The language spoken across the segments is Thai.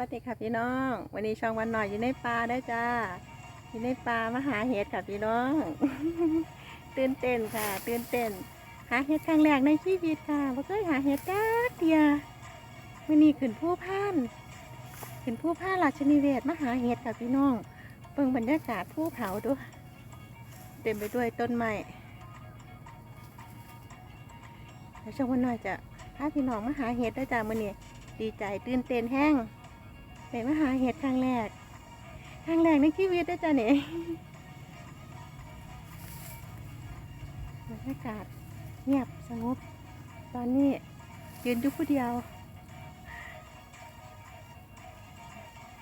วัสดีค่ะพี่น้อง วันนี้ช่องวันหน่อยอยู่ในป่าได้จ้า อยู่ในป่ามาหาเห็ดค่ะพี่น้อง ตื่นเต้นค่ะ ตื่นเต้น หาเห็ดครั้งแรกในชีวิตค่ะบ่เคยหาเห็ดจ้าเดียวันนี้ขึ้นผู้พานขึ้นผู้พานราชนิเวศมาหาเห็ดค่ะพี่น้องเบิ่งบรรยากาศภูเขาด้วยเต็มไปด้วยต้นไม้แล้วช่องวันหน่อยจะพาพี่น้องมาหาเห็ดได้จ้ามื้อนี้ดีใจตื่นเต้นแห้ง ไปมาหาเห็ดครั้งแรกครั้งแรกในชีวิตด้วยจ้ะเนี่ยบรรยากาศเงียบสงบ ตอนนี้ยืนอยู่ผู้เดียว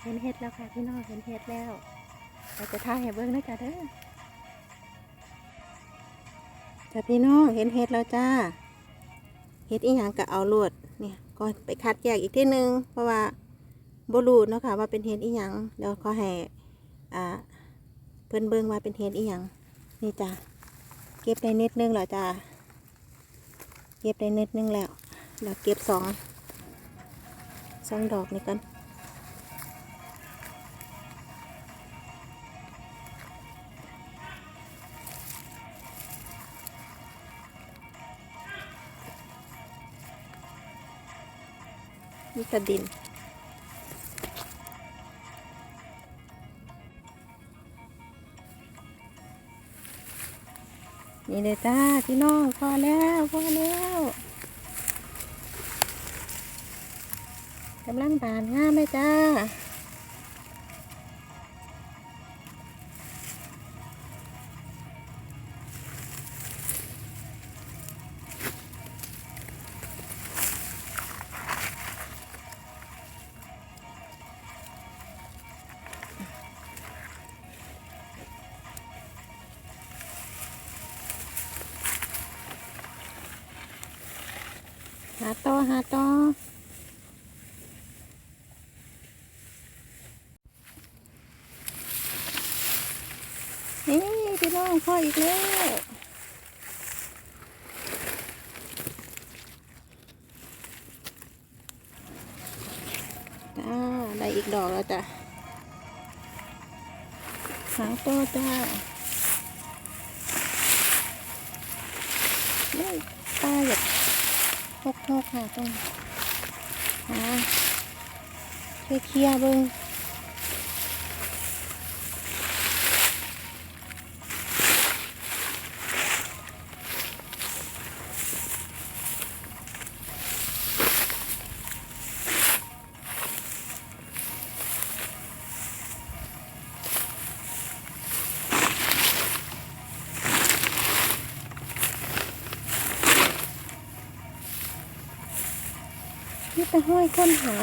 เห็นเห็ดแล้วค่ะพี่น้องเห็นเห็ดแล้วเราจะท่าให้เบิ้งนะจ๊ะเด้อจ้ะพี่น้องเห็นเห็ดแล้วจ้าเฮ็ดอีหยังก็เอาลวดเนี่ยก็ไปคัดแยกอีกที่หนึ่งเพราะว่า บ่รู้เนาะค่ะว่าเป็นเฮ็ดอีหยังเดี๋ยวขอให้อ่าเพิ่นเบิ่งว่าเป็นเฮ็ดอีหยังนี่จ้ะเก็บได้นิดนึงแล้วจ้ะเก็บได้นิดนึงแล้วแล้วเก็บสองสองดอกนี่กันนี่กระดิน นี่เลยจ้าพี่น้องพอแล้วพอแล้วกำลังบานงามเลยจ้าาต่อหาต่อนี่พี่น้องพ่ออีกแล้วจ้าได้อีกดอกแล้วจ้ะหาต่อจ้านี่ตาอยา กพกพกค่ะต้องหาเคลียร์เคลียร์เบิ้ง อยค้นหา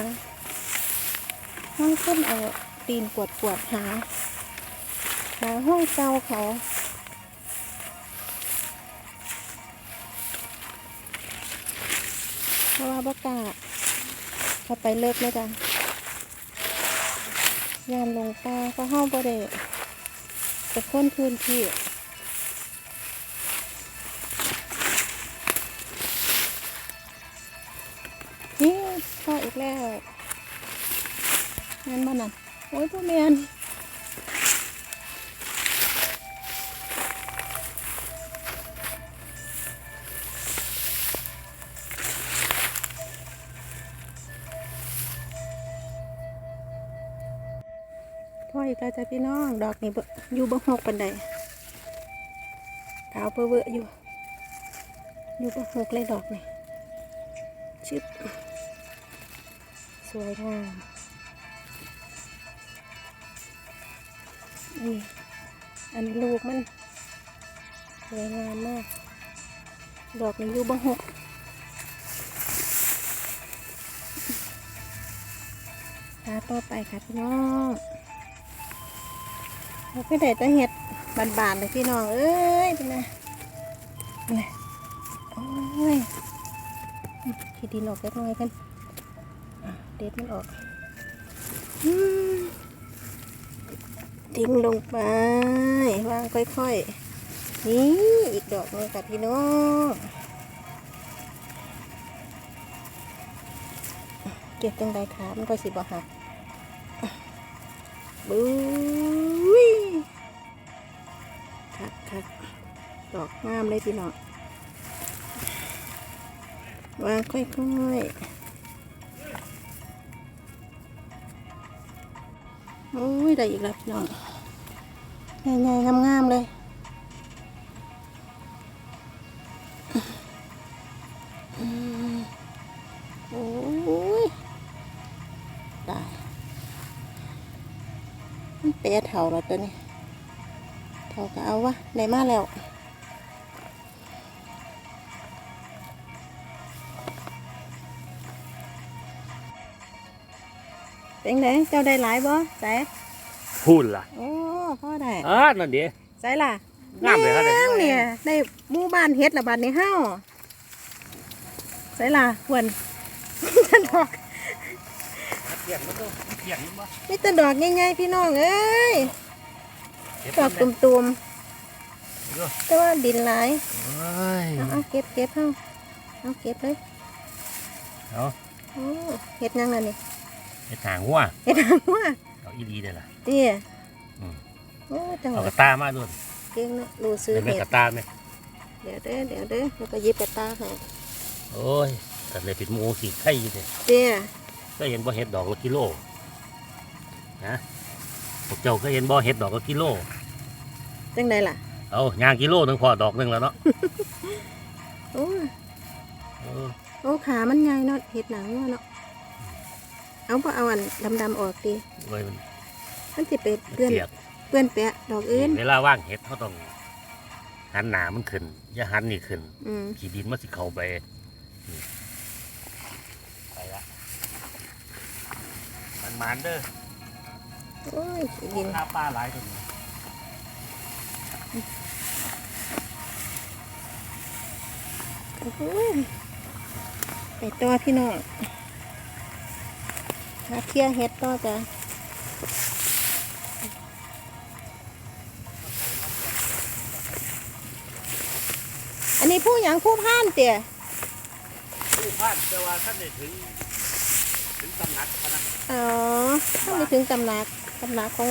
ห้อยค้นเอาตีนกวดกวดหา หาห้อยเกาเขาเพราะว่าบกาเขาไปเลิกแล้วจ้ะยานลงปลาก็ห้องบ่ได้จะค้นพื้นที่ พออีกแล้วเงินบ้านั่นโอ้ยพ่อเมียนพ่ออีกแล้วจ้ะพี่น้อง ดอกนี่อยู่บ่หกปันใดขาวเปื้อเวอะอยู่ อยู่บ่หกเลยดอกนี่ชิบ สวยงามนี่อันนี้ลูกมัน สวยงามมาก ดอกนี้อยู่บังหกหาต่อไปค่ะพี่น้องเราก็ได้ต่เห็ดบานๆเลยพี่น้องเอ้ยเป็นไงเป็นไงโอ้ยขีดดินออกเล็กน้อยกันอะ เด็ดมันออกทิ้งลงไปวางค่อยๆ นี่อีกดอกหนึงค่ะพี่น้องเก็บจังใดขามันก็สิบ่หักบุ้ยคักคักดอกงามเลยพี่น้องวางค่อยๆ โอ้ยได้อีกแล้วพี่น้องใหญ่ๆงามๆเลยโอ้ยตายมันเปะเท่าแล้วตัวนี้เท่าก็เอาวะได้มาแล้ว เป็นไงเจ้าได้หลายบ่ใส่พูดล่ะโอ้พ่อได้อ่านั่นเดีใส่ล่ะงามเลยครับแม่งเนี่ยได้หมู่บ้านเฮ็ดละบาดในห้าใส่ล่ะควรฉันดอกเกี่ยงมันต้องเกี่ยงมันบ่มีแต่ดอกง่ายๆพี่น้องเอ้ยดอกตุ่มๆแต่ว่าดินหลายเอ้ยเอาเอาเก็บเก็บเอาเอาเก็บเลยเอาโอ้เฮ็ดยังล่ะนี่ เฮ็ดหางหัวเฮ็ดหัวเอาอีดีเด้อล่ะเตี้ยอืมโอ้จังหเอาวะกระตามาด้วยเก่งเนาะรู้ซื้อเป็นแม่เห็ดกระตาไหมเดี๋ยวเด้อเดี๋ยวเด้อแล้วก็หยิบกระตาให้โอ้ยแต่เลยเป็นหมูสีไข่อยู่เนี่ยเตี้ยก็เห็นบ่เห็ดดอกละกิโลนะพวกเจ้าก็เห็นบ่เห็ดดอกละกิโลจังไดล่ะเอายางกิโลหนึงพอดอกหนึงแล้วเนาะโอ้ยเออโอ้ขามันใหญ่เนาะเห็ดหนังเนาะ เนาะเอาพอเอาอันดำๆออกดีไว้มันมันสิไปเปื้อนเปียกเปื้อนแปะดอกอื่นเวลาว่างเห็ดเขาต้องหันหนามันขึ้นอย่าหันนี่ขึ้นอืมขี้ดินมันสิเข้าไปนี่ไปละมันมันๆเด้อโอ้ยขี้ดินข้าปลาหลายตัวนี้โอ้โหไปต่อพี่น้อง หาเที่ยเฮ็ดต่อจ้ะอันนี้ผู้หยังผู้พ่านเตี่ยผู้พานแต่ว่าท่านได้ถึงถึงตำหนักพนะอ๋อถ้าไม่ถึงตำหนักตำหนักของ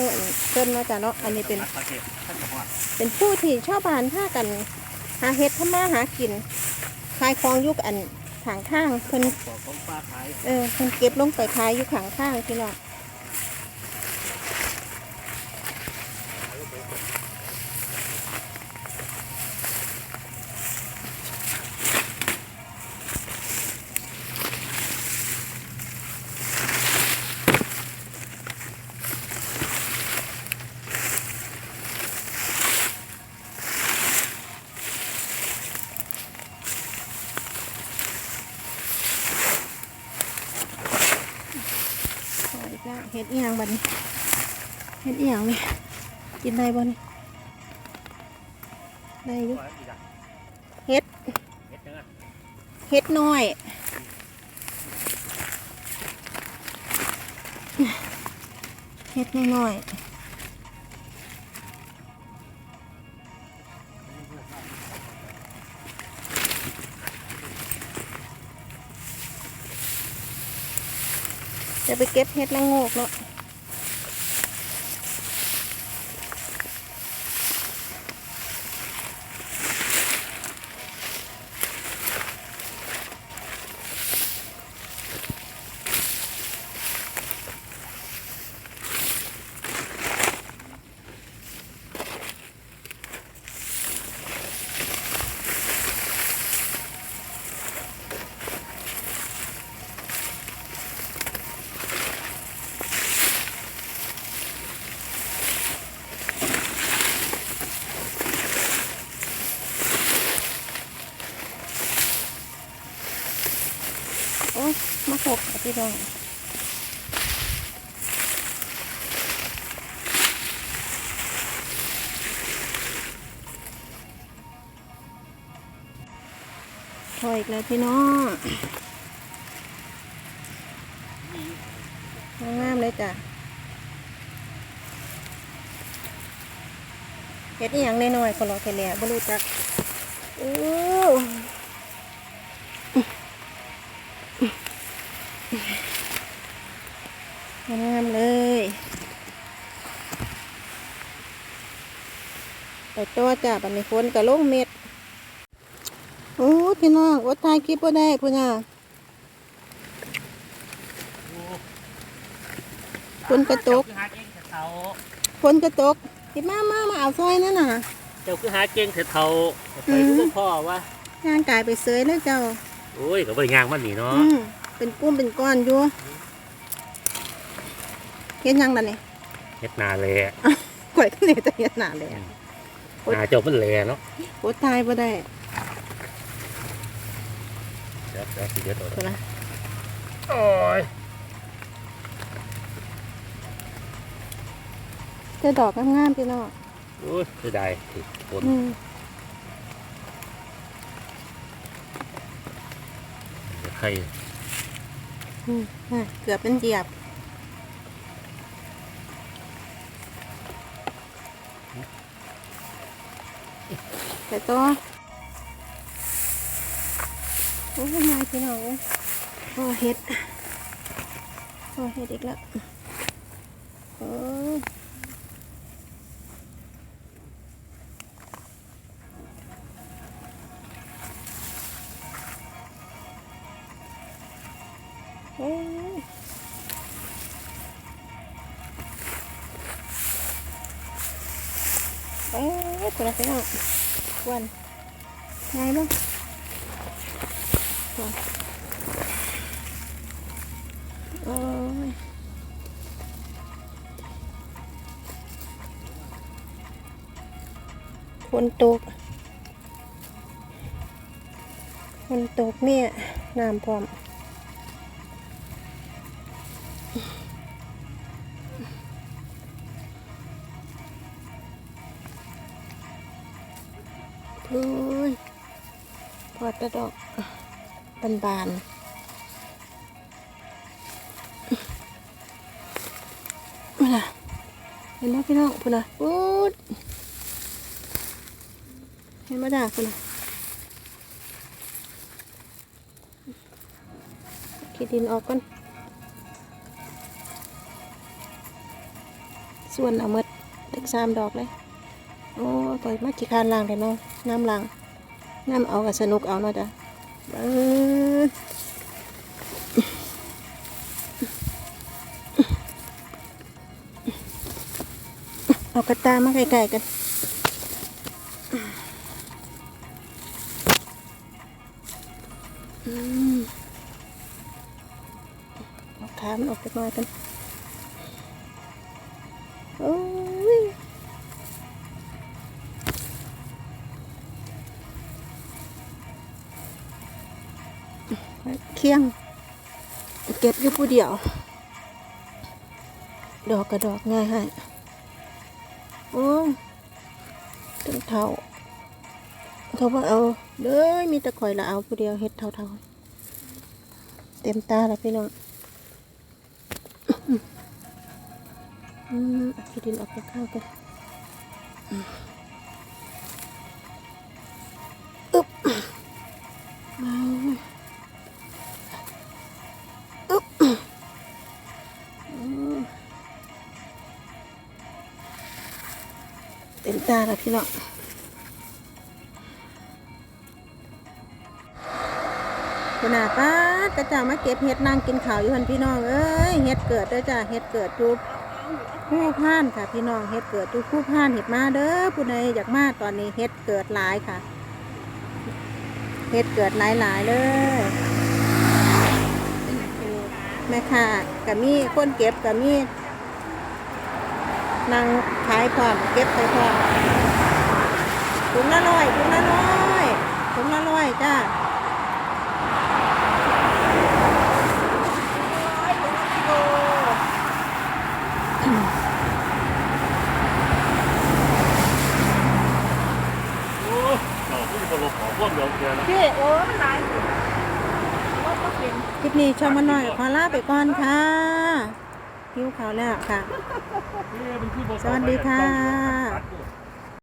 เพิ่นเนาะจ้ะเนาะอันนี้เป็นตำหกประเทศท่านจะฮอดเป็นผู้ที่ชอบผ่านท่ากัน หาเฮ็ดทำมาหากินขายของอยุกอัน ขางข้างเพิ่นของปลาขาย เออเพิ่นเก็บลงไปขายอยู่ขางข้างพี่น้อง ข เฮ็ดอียงบันี้เฮ็ดเอียงนี่กินได้บ่นี่ได้อยู่เฮ็ดเฮ็ดน้อยเฮ็ดน้อยๆ จะไปเก็บเห็ดละโงกเนาะ พี่น้องพออีกแล้วพี่น้องงามเลยจ้ะเฮ็ดอีหยังน้อยๆก็รอแค่แหล่บ่รู้จักโอ้ จ้าบันนี้ฝนกับลงเม็ดโอ้พี่น้องอดทายคลิปบ่ได้พุ่นน่ะฝนกระตกเจ้าคือหาเก่งเถอะเท่าฝนกระตกพี่มามามาเอาซอยนั่นน่ะเจ้าคือหาเก่งเถอะเท่าไปอืมรู้พ่อว่าย่างกายไปเสยเลยเจ้า โอ้ยก็บ่ได้ย่างมันนี่เนาะอืมเป็นกุ้มเป็นก้อนอยู่เฮ็ดหยังล่ะนี่เฮ็ดนาแลข่อยก็เลยจะเฮ็ดหน้าเลย นาเจ้ามันแลเนาะอดทายบ่ได้เดี๋ยวเดี๋ยวสิเดี๋ยวตัวพุ่นน่ะโอ้ยแต่ดอกงามๆพี่น้องโอ้ยเสียดายที่ฝนอืมใครอืมอะเกือบเป็นเหยียบ ไปต่อโอ้ยนาพี่น้องเอ้ยโอ้เฮ็ดโอ้เฮ็ดอีกแล้วโอ้ยเอ้ยเอ้ยคุณพี่น้อง วันไงบ้างวันโอ้ยฝนตกฝนตกเนี่ยน้ำพร้อม โอ้ยพอตะดอกบานบานๆมาล่ะเห็นไหมพี่น้องพุ่นนะปุ๊ดเห็นไหมด่าพุ่นนะขีดดินออกก่อนส่วนเอาหมดตักสามดอกเลย โอ้ปล่อยมาขี้คร้านล้างแต่น้องน้ำล้างน้ำเอากับสนุกเอาเนาะจ้ะเออเอากระตามาไกลๆกันอืมเอาขามันออกไปหน่อยกัน เคียง เก็บอยู่ผู้เดียว ดอกกระดอกง่ายให้โอ้ตึงเท่าเขาบอกเอาเด้อมีตะข่อยละเอาผู้เดียวเฮ็ดเท่าๆเต็มตาแล้วพี่น้องอืมอาขี้ดินออกไปข้างกัน แล้วพี่น้องขนาดป้ากระจ่ามาเก็บเห็ดนางกินข้าวอยู่พันพี่น้องเอ้ยเห็ดเกิดเด้อจ้าเห็ดเกิดจุบผู้พานค่ะพี่น้องเห็ดเกิดจุบผู้พานเห็ดมาเด้อผู้ใดอยากมาตอนนี้เห็ดเกิดหลายค่ะเห็ดเกิดหลายหลายๆเลยแม่ค่ะกับมีคนเก็บกับมีนาง ขายพร้อมเก็บไปพร้อมถุงละร้อยถุงละร้อยถุงละร้อยจ้าโอ้ยเราผู้บริโภคพวกเดียวเดียวนะพี่โอ้หลายคลิปนี้ชมมาหน่อยขอลาไปก่อนค่ะหิวข้าวแล้วค่ะ สวัสดีค่ะ